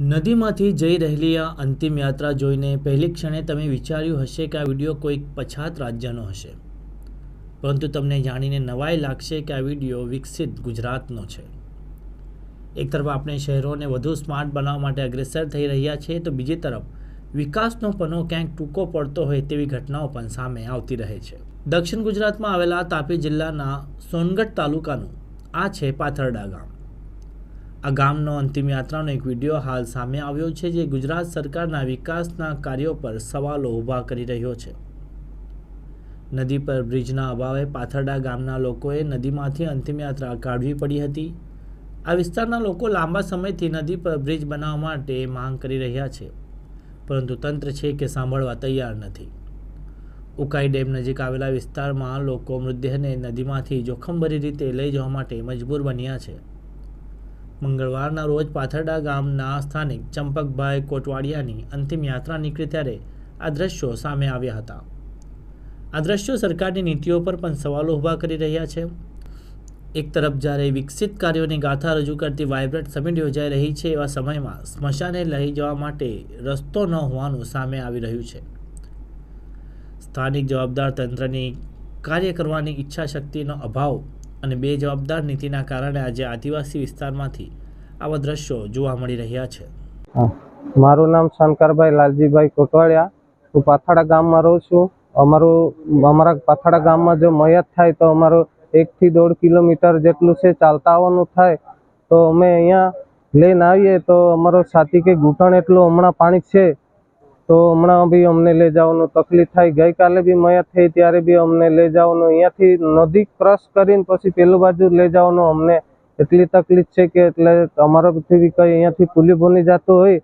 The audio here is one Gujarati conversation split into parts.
નદીમાંથી જઈ રહેલી આ અંતિમ યાત્રા જોઈને પહેલી ક્ષણે તમે વિચાર્યું હશે કે આ વીડિયો કોઈક પછાત રાજ્યનો હશે. પરંતુ તમને જાણીને નવાઈ લાગશે કે આ વીડિયો વિકસિત ગુજરાતનો છે. એક તરફ આપણે શહેરોને વધુ સ્માર્ટ બનાવવા માટે અગ્રેસર થઈ રહ્યા છીએ તો બીજી તરફ, વિકાસનો પનો ક્યાંક ટૂંકો પડતો હોય તેવી ઘટનાઓ પણ સામે આવતી રહે છે. દક્ષિણ ગુજરાતમાં આવેલા તાપી જિલ્લાના સોનગઢ તાલુકાનું આ છે પાથરડા ગામ. આ ગામનો અંતિમ યાત્રાનો એક વીડિયો હાલ સામે આવ્યો છે, જે ગુજરાત સરકારના વિકાસના કાર્યો પર સવાલો ઊભા કરી રહ્યો છે. નદી પર બ્રિજના અભાવે પાથરડા ગામના લોકોએ નદીમાંથી અંતિમ યાત્રા કાઢવી પડી હતી. આ વિસ્તારના લોકો લાંબા સમયથી નદી પર બ્રિજ બનાવવા માટે માંગ કરી રહ્યા છે, પરંતુ તંત્ર છે કે સાંભળવા તૈયાર નથી. ઉકાઈ ડેમ નજીક આવેલા વિસ્તારમાં લોકો મૃતદેહને નદીમાંથી જોખમભરી રીતે લઈ જવા માટે મજબૂર બન્યા છે. મંગળવારના રોજ પાથરડા ગામના સ્થાનિક ચંપકભાઈ કોટવાડિયાની અંતિમ યાત્રા નીકળી ત્યારે આ દ્રશ્યો સામે આવ્યા હતા. આ દ્રશ્યો સરકારની નીતિઓ પર પણ સવાલો ઊભા કરી રહ્યા છે. એક તરફ જ્યારે વિકસિત કાર્યોની ગાથા રજૂ કરતી વાઇબ્રન્ટ સમિટ યોજાઈ રહી છે, એવા સમયમાં સ્મશાને લઈ જવા માટે રસ્તો ન હોવાનું સામે આવી રહ્યું છે. સ્થાનિક જવાબદાર તંત્રની કાર્ય કરવાની ઈચ્છા શક્તિનો અભાવ અને બે જવાબદાર નીતિના કારણે આજે આદિવાસી વિસ્તારમાંથી આવા દ્રશ્યો જોવા મળી રહ્યા છે. મારું નામ શંકરભાઈ લાલજીભાઈ કોટવાડિયા હું પાથાડા ગામમાં રહું છું. અમારું, અમારા પાથાડા ગામમાં જો મયત થાય તો અમારું એકથી દોઢ કિલોમીટર જેટલું છે ચાલતા આવવાનું થાય. તો અમે અહીંયા લઈને આવીએ તો અમારો છાતી કે ઘૂંટણ એટલું હમણાં પાણી છે તો હમણાં બી અમને લઈ જવાનું તકલીફ થાય. ગઈકાલે બી મયા થઈ ત્યારે બી અમને લઈ જવાનું. અહીંયાથી નદી ક્રોસ કરીને પછી પેલું બાજુ લઈ જવાનું. અમને એટલી તકલીફ છે કે એટલે અમારાથી બી કંઈ અહીંયાથી પુલી બની જતું હોય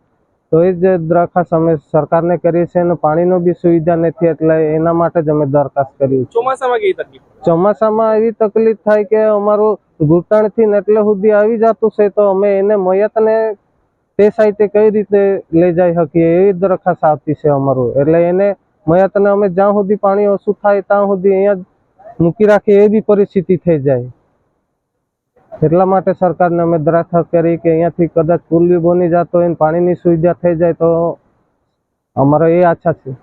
તો એ જ દરખાસ્ત અમે સરકારને કરીએ છીએ અને પાણીનો બી સુવિધા નથી. એટલે એના માટે જ અમે દરખાસ્ત કરી ચોમાસામાં કેવી તકલીફ ચોમાસામાં એવી તકલીફ થાય કે અમારું ઘૂંટણથી ને એટલે સુધી આવી જતું છે તો અમે એને મયતને તે સાઈટે કઈ રીતે લઈ જઈ શકીએ એવી દરખાસ્ત આવતી છે અમારું. એટલે એને મયતને અમે જ્યાં સુધી પાણી ઓછું થાય ત્યાં સુધી અહીંયા મૂકી રાખીએ એવી પરિસ્થિતિ થઈ જાય. એટલા માટે સરકારને અમે દરખાસ્ત કરી કે અહીંયાથી કદાચ પુલ બી બની જતો હોય પાણીની સુવિધા થઈ જાય તો અમારો એ આશા છે.